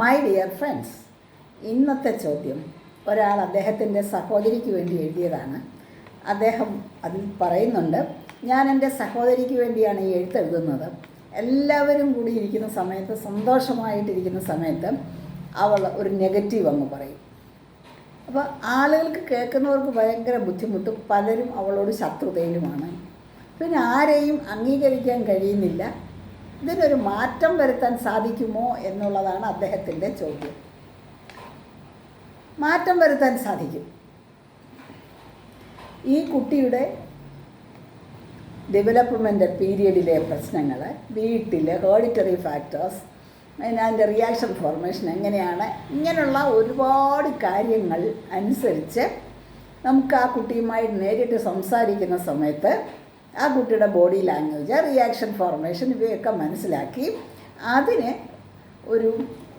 My dear friends ഇന്നത്തെ ചോദ്യം ഒരാൾ അദ്ദേഹത്തിന്റെ സഹോദരിക്ക് വേണ്ടി എഴുതിയതാണ്. അദ്ദേഹം അതിൽ പറയുന്നുണ്ട് ഞാൻ എന്റെ സഹോദരിക്ക് വേണ്ടിയാണ് ഈ എഴുത്തെഴുതുന്നത് എല്ലാവരും കൂടി ഇരിക്കുന്ന സമയത്ത് സന്തോഷമായിട്ടിരിക്കുന്ന സമയത്ത് അവൾ ഒരു നെഗറ്റീവ് അങ്ങ് പറയും. അപ്പോൾ ആളുകൾക്ക് കേൾക്കുന്നവർക്ക് ഭയങ്കര ബുദ്ധിമുട്ടും പലരും അവളോട് ശത്രുതയിലുമാണ്. പിന്നെ ആരെയും അംഗീകരിക്കാൻ കഴിയുന്നില്ല. ഇതിനൊരു മാറ്റം വരുത്താൻ സാധിക്കുമോ എന്നുള്ളതാണ് അദ്ദേഹത്തിന്റെ ചോദ്യം. മാറ്റം വരുത്താൻ സാധിക്കും. ഈ കുട്ടിയുടെ ഡെവലപ്മെന്റ് പീരിയഡിലെ പ്രശ്നങ്ങൾ വീട്ടിലെ ഹേഡിറ്ററി ഫാക്ടേഴ്സ് അതിന്റെ റിയാക്ഷൻ ഫോർമേഷൻ എങ്ങനെയാണ് ഇങ്ങനെയുള്ള ഒരുപാട് കാര്യങ്ങൾ അനുസരിച്ച് നമുക്ക് ആ കുട്ടിയുമായി നേരിട്ട് സംസാരിക്കുന്ന സമയത്ത് ആ കുട്ടിയുടെ ബോഡി ലാംഗ്വേജ് റിയാക്ഷൻ ഫോർമേഷൻ ഇവയൊക്കെ മനസ്സിലാക്കി അതിനെ ഒരു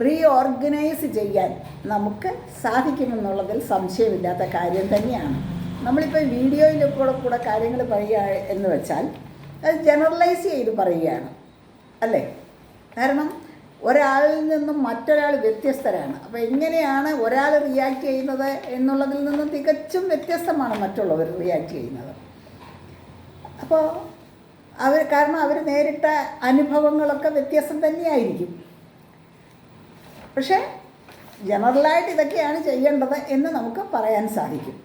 റീഓർഗനൈസ് ചെയ്യാൻ നമുക്ക് സാധിക്കുമെന്നുള്ളതിൽ സംശയമില്ലാത്ത കാര്യം തന്നെയാണ്. നമ്മളിപ്പോൾ വീഡിയോയിൽ കൂടെ കൂടെ കാര്യങ്ങൾ പറയുക എന്ന് വെച്ചാൽ അത് ജനറലൈസ് ചെയ്ത് പറയുകയാണ്. അല്ലേ? കാരണം ഒരാളിൽ നിന്നും മറ്റൊരാൾ വ്യത്യസ്തരാണ്. അപ്പോൾ എങ്ങനെയാണ് ഒരാൾ റിയാക്ട് ചെയ്യുന്നത് എന്നുള്ളതിൽ നിന്നും തികച്ചും വ്യത്യസ്തമാണ് മറ്റുള്ളവർ റിയാക്ട് ചെയ്യുന്നത്. അപ്പോൾ അവർ കാരണം അവർ നേരിട്ട അനുഭവങ്ങളൊക്കെ വ്യത്യാസം തന്നെയായിരിക്കും. പക്ഷേ ജനറലായിട്ട് ഇതൊക്കെയാണ് ചെയ്യേണ്ടത് എന്ന് നമുക്ക് പറയാൻ സാധിക്കും.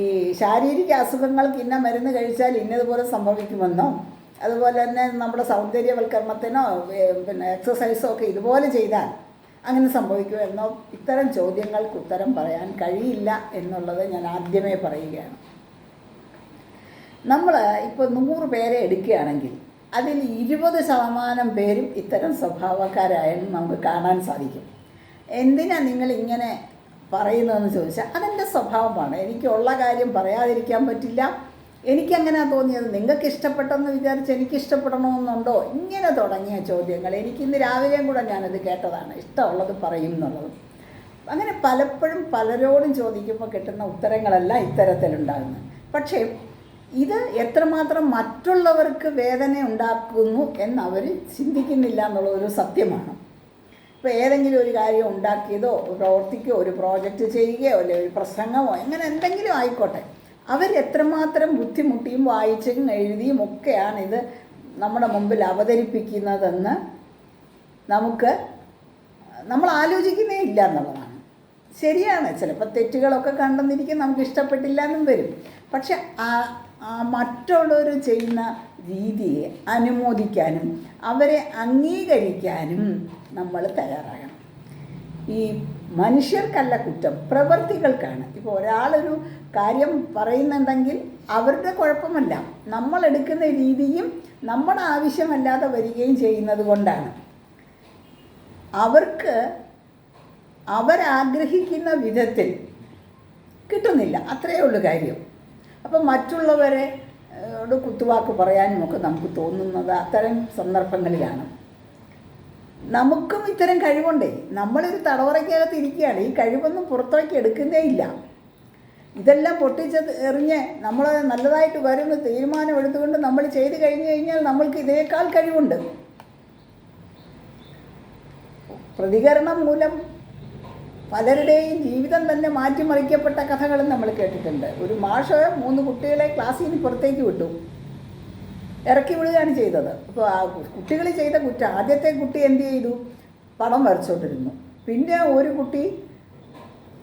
ഈ ശാരീരിക അസുഖങ്ങൾക്ക് ഇന്ന മരുന്ന് കഴിച്ചാൽ ഇന്നതുപോലെ സംഭവിക്കുമെന്നോ അതുപോലെ തന്നെ നമ്മുടെ സൗന്ദര്യവൽക്കരണത്തിനോ പിന്നെ എക്സസൈസോ ഒക്കെ ഇതുപോലെ ചെയ്താൽ അങ്ങനെ സംഭവിക്കുമെന്നോ ഇത്തരം ചോദ്യങ്ങൾക്ക് ഉത്തരം പറയാൻ കഴിയില്ല എന്നുള്ളത് ഞാൻ ആദ്യമേ പറയുകയാണ്. നമ്മൾ ഇപ്പോൾ നൂറ് പേരെ എടുക്കുകയാണെങ്കിൽ അതിൽ ഇരുപത് ശതമാനം പേരും ഇത്തരം സ്വഭാവക്കാരായെന്ന് നമുക്ക് കാണാൻ സാധിക്കും. എന്തിനാണ് നിങ്ങൾ ഇങ്ങനെ പറയുന്നതെന്ന് ചോദിച്ചാൽ അതെന്റെ സ്വഭാവമാണ്. എനിക്കുള്ള കാര്യം പറയാതിരിക്കാൻ പറ്റില്ല. എനിക്കങ്ങനെ തോന്നിയത്? നിങ്ങൾക്ക് ഇഷ്ടപ്പെട്ടെന്ന് വിചാരിച്ച് എനിക്ക് ഇഷ്ടപ്പെടണമെന്നുണ്ടോ? ഇങ്ങനെ തുടങ്ങിയ ചോദ്യങ്ങൾ. എനിക്ക് ഇന്ന് രാവിലെയും കൂടെ ഞാനത് കേട്ടതാണ്. ഇഷ്ടമുള്ളത് പറയും എന്നുള്ളത്. അങ്ങനെ പലപ്പോഴും പലരോടും ചോദിക്കുമ്പോൾ കിട്ടുന്ന ഉത്തരങ്ങളല്ല ഇത്തരത്തിലുണ്ടാകുന്നത് പക്ഷേ ഇത് എത്രമാത്രം മറ്റുള്ളവർക്ക് വേദന ഉണ്ടാക്കുന്നു എന്നവർ ചിന്തിക്കുന്നില്ല എന്നുള്ള ഒരു സത്യമാണ്. ഇപ്പോൾ ഏതെങ്കിലും ഒരു കാര്യം ഉണ്ടാക്കിയതോ പ്രവർത്തിക്കോ ഒരു പ്രോജക്റ്റ് ചെയ്യുകയോ അല്ലെ ഒരു പ്രസംഗമോ അങ്ങനെ എന്തെങ്കിലും ആയിക്കോട്ടെ. അവർ എത്രമാത്രം ബുദ്ധിമുട്ടിയും വായിച്ചും എഴുതിയും ഒക്കെയാണ് ഇത് നമ്മുടെ മുമ്പിൽ അവതരിപ്പിക്കുന്നതെന്ന് നമുക്ക് നമ്മൾ ആലോചിക്കുന്നേ ഇല്ല എന്നുള്ളതാണ്. ശരിയാണ് ചിലപ്പോൾ തെറ്റുകളൊക്കെ കണ്ടെന്നിരിക്കും നമുക്ക് ഇഷ്ടപ്പെട്ടില്ല എന്നും വരും. പക്ഷെ മറ്റുള്ളവർ ചെയ്യുന്ന രീതിയെ അനുമോദിക്കാനും അവരെ അംഗീകരിക്കാനും നമ്മൾ തയ്യാറാകണം. ഈ മനുഷ്യർക്കല്ല കുറ്റം പ്രവൃത്തികൾക്കാണ് ഇപ്പോൾ ഒരാളൊരു കാര്യം പറയുന്നുണ്ടെങ്കിൽ അവരുടെ കുഴപ്പമല്ല. നമ്മൾ എടുക്കുന്ന രീതിയും നമ്മുടെ ആവശ്യമല്ലാതെ വരികയും ചെയ്യുന്നത് കൊണ്ടാണ്. അവർക്ക് അവരാഗ്രഹിക്കുന്ന വിധത്തിൽ കിട്ടുന്നില്ല. അത്രയേ ഉള്ളൂ കാര്യം. അപ്പം മറ്റുള്ളവരെ കുത്തുവാക്ക് പറയാനും ഒക്കെ നമുക്ക് തോന്നുന്നത് അത്തരം സന്ദർഭങ്ങളിലാണ്. നമുക്കും ഇത്തരം കഴിവുണ്ടേ. നമ്മളൊരു തടവറയ്ക്കകത്ത് ഇരിക്കുകയാണ്. ഈ കഴിവൊന്നും പുറത്തേക്ക് എടുക്കുന്നേ ഇല്ല. ഇതെല്ലാം പൊട്ടിച്ച് എറിഞ്ഞ് നമ്മൾ നല്ലതായിട്ട് വരുന്ന തീരുമാനം എടുത്തുകൊണ്ട് നമ്മൾ ചെയ്ത് കഴിഞ്ഞു കഴിഞ്ഞാൽ നമ്മൾക്ക് ഇതിനേക്കാൾ കഴിവുണ്ട്. പ്രതികരണം മൂലം പലരുടെയും ജീവിതം തന്നെ മാറ്റിമറിക്കപ്പെട്ട കഥകളും നമ്മൾ കേട്ടിട്ടുണ്ട്. ഒരു മാഷ് മൂന്ന് കുട്ടികളെ ക്ലാസ്സിൽ നിന്ന് പുറത്തേക്ക് വിട്ടു. ഇറക്കി വിടുകയാണ് ചെയ്തത്. അപ്പോൾ ആ കുട്ടികൾ ചെയ്ത കുറ്റം ആദ്യത്തെ കുട്ടി എന്ത് ചെയ്തു? പടം വരച്ചോണ്ടിരുന്നു. പിന്നെ ഒരു കുട്ടി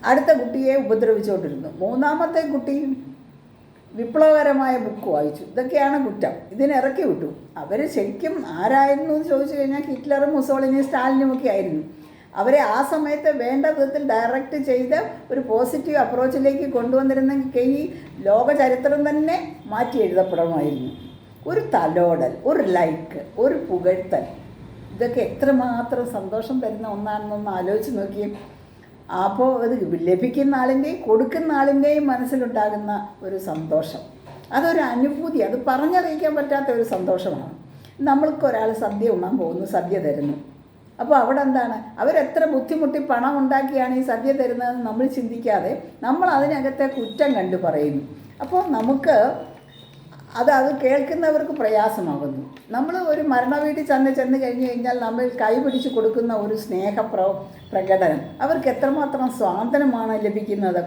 അടുത്ത കുട്ടിയെ ഉപദ്രവിച്ചുകൊണ്ടിരുന്നു മൂന്നാമത്തെ കുട്ടി വിപ്ലവകരമായ ബുക്ക് വായിച്ചു. ഇതൊക്കെയാണ് കുറ്റം. ഇതിനിറക്കി വിട്ടു. അവർ ശരിക്കും ആരായിരുന്നു എന്ന് ചോദിച്ചു കഴിഞ്ഞാൽ ഹിറ്റ്ലറും മുസോളിനിയും സ്റ്റാലിനും ഒക്കെ ആയിരുന്നു. അവരെ ആ സമയത്ത് വേണ്ട വിധത്തിൽ ഡയറക്റ്റ് ചെയ്ത് ഒരു പോസിറ്റീവ് അപ്രോച്ചിലേക്ക് കൊണ്ടുവന്നിരുന്നെങ്കിൽ ഈ ലോക ചരിത്രം തന്നെ മാറ്റി എഴുതപ്പെടണമായിരുന്നു. ഒരു തലോടൽ ഒരു ലൈക്ക് ഒരു പുകഴ്ത്തൽ. ഇതൊക്കെ എത്രമാത്രം സന്തോഷം തരുന്ന ഒന്നാണെന്നൊന്ന് ആലോചിച്ച് നോക്കിയേ. അപ്പോൾ അത് ലഭിക്കുന്ന ആളിന്റെയും കൊടുക്കുന്ന ആളിന്റെയും മനസ്സിലുണ്ടാകുന്ന ഒരു സന്തോഷം. അതൊരു അനുഭൂതി അത് പറഞ്ഞറിയിക്കാൻ പറ്റാത്ത ഒരു സന്തോഷമാണ്. നമ്മൾക്ക് ഒരാൾ സദ്യ ഉണ്ണാൻ പോകുന്നു സദ്യ തരുന്നു. അപ്പോൾ അവിടെ എന്താണ് അവരെത്ര ബുദ്ധിമുട്ടി പണം ഉണ്ടാക്കിയാണ് ഈ സദ്യ തരുന്നതെന്ന് നമ്മൾ ചിന്തിക്കാതെ നമ്മൾ അതിനകത്തെ കുറ്റം കണ്ടു പറയുന്നു. അപ്പോൾ നമുക്ക് അത് അത് കേൾക്കുന്നവർക്ക് പ്രയാസമാകുന്നു. നമ്മൾ ഒരു മരണ വീട്ടിൽ ചെന്ന് ചെന്ന് കഴിഞ്ഞ് കഴിഞ്ഞാൽ നമ്മൾ കൈപിടിച്ച് കൊടുക്കുന്ന ഒരു സ്നേഹപ്ര പ്രകടനം. അവർക്ക് എത്രമാത്രം സ്വാതന്ത്ര്യമാണ് ലഭിക്കുന്നത്?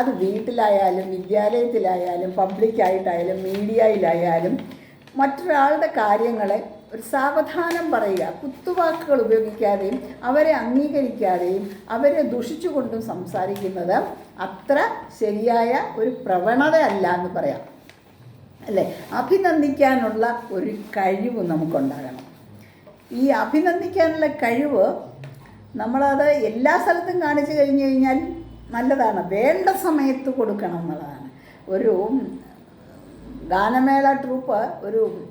അത് വീട്ടിലായാലും വിദ്യാലയത്തിലായാലും പബ്ലിക്കായിട്ടായാലും മീഡിയയിലായാലും മറ്റൊരാളുടെ കാര്യങ്ങളെ ഒരു സാവധാനം പറയുക കുത്തുവാക്കുകൾ ഉപയോഗിക്കാതെയും അവരെ അംഗീകരിക്കാതെയും അവരെ ദുഷിച്ചുകൊണ്ടും സംസാരിക്കുന്നത് അത്ര ശരിയായ ഒരു പ്രവണത അല്ല എന്ന് പറയാം. അല്ലേ? അഭിനന്ദിക്കാനുള്ള ഒരു കഴിവ് നമുക്കുണ്ടാകണം. ഈ അഭിനന്ദിക്കാനുള്ള കഴിവ് നമ്മളത് എല്ലാ സ്ഥലത്തും കാണിച്ചു കഴിഞ്ഞു കഴിഞ്ഞാൽ നല്ലതാണ്. വേണ്ട സമയത്ത് കൊടുക്കണം എന്നുള്ളതാണ്. ഒരു ഗാനമേള ട്രൂപ്പ് ഒരു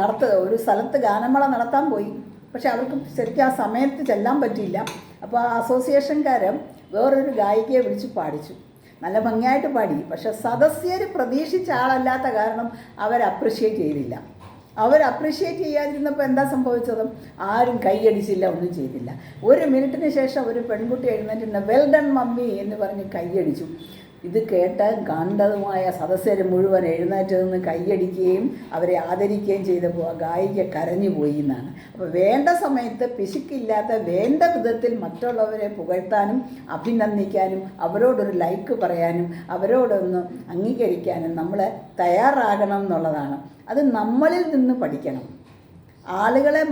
നടത്ത ഒരു സ്ഥലത്ത് ഗാനമേള നടത്താൻ പോയി. പക്ഷെ അവർക്ക് ശരിക്കും ആ സമയത്ത് ചെല്ലാൻ പറ്റിയില്ല. അപ്പോൾ ആ അസോസിയേഷൻകാരൻ വേറൊരു ഗായികയെ വിളിച്ച് പാടിച്ചു. നല്ല ഭംഗിയായിട്ട് പാടി. പക്ഷെ സദസ്യർ പ്രതീക്ഷിച്ച ആളല്ലാത്ത കാരണം അവർ അപ്രിഷ്യേറ്റ് ചെയ്തില്ല. അവർ അപ്രിഷ്യേറ്റ് ചെയ്യാതിരുന്നപ്പോൾ എന്താ സംഭവിച്ചത്? ആരും കൈയടിച്ചില്ല ഒന്നും ചെയ്തില്ല. ഒരു മിനിറ്റിന് ശേഷം ഒരു പെൺകുട്ടി എഴുന്നേറ്റ് വെൽ ഡൺ മമ്മി എന്ന് പറഞ്ഞ് കൈയടിച്ചു. ഇത് കേട്ട് കണ്ടതുമായ സദസ്സർ മുഴുവൻ എഴുന്നേറ്റ് നിന്ന് കൈയടിക്കുകയും അവരെ ആദരിക്കുകയും ചെയ്തപ്പോൾ ഗായിക കരഞ്ഞു പോയി എന്നാണ് അപ്പോൾ വേണ്ട സമയത്ത് പിശുക്കില്ലാത്ത വേണ്ട വിധത്തിൽ മറ്റുള്ളവരെ പുകഴ്ത്താനും അഭിനന്ദിക്കാനും അവരോടൊരു ലൈക്ക് പറയാനും അവരോടൊന്ന് അംഗീകരിക്കാനും നമ്മൾ തയ്യാറാകണം എന്നുള്ളതാണ്. അത് നമ്മളിൽ നിന്ന് പഠിക്കണം. ആളുകളെ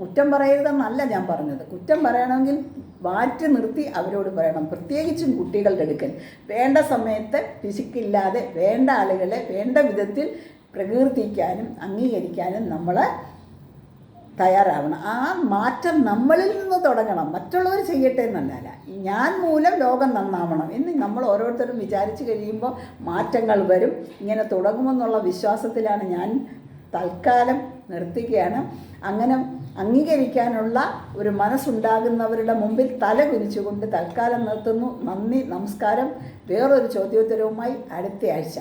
കുറ്റം പറയരുതെന്നല്ല ഞാൻ പറഞ്ഞത്. കുറ്റം പറയണമെങ്കിൽ മാറ്റി നിർത്തി അവരോട് പറയണം. പ്രത്യേകിച്ചും കുട്ടികളുടെ അടുക്കൽ. വേണ്ട സമയത്ത് പിശുക്കില്ലാതെ വേണ്ട ആളുകളെ വേണ്ട വിധത്തിൽ പ്രകീർത്തിക്കാനും അംഗീകരിക്കാനും നമ്മൾ തയ്യാറാവണം. ആ മാറ്റം നമ്മളിൽ നിന്ന് തുടങ്ങണം. മറ്റുള്ളവർ ചെയ്യട്ടെ എന്നല്ല ഞാൻ മൂലം ലോകം നന്നാവണം എന്ന് നമ്മൾ ഓരോരുത്തരും വിചാരിച്ച് കഴിയുമ്പോൾ മാറ്റങ്ങൾ വരും. ഇങ്ങനെ തുടങ്ങുമെന്നുള്ള വിശ്വാസത്തിലാണ് ഞാൻ തൽക്കാലം നിർത്തുകയാണ് അങ്ങനെ അംഗീകരിക്കാനുള്ള ഒരു മനസ്സുണ്ടാകുന്നവരുടെ മുമ്പിൽ തല കുനിച്ചുകൊണ്ട് തൽക്കാലം നിർത്തുന്നു. നന്ദി നമസ്കാരം. വേറൊരു ചോദ്യോത്തരവുമായി അടുത്ത ആഴ്ച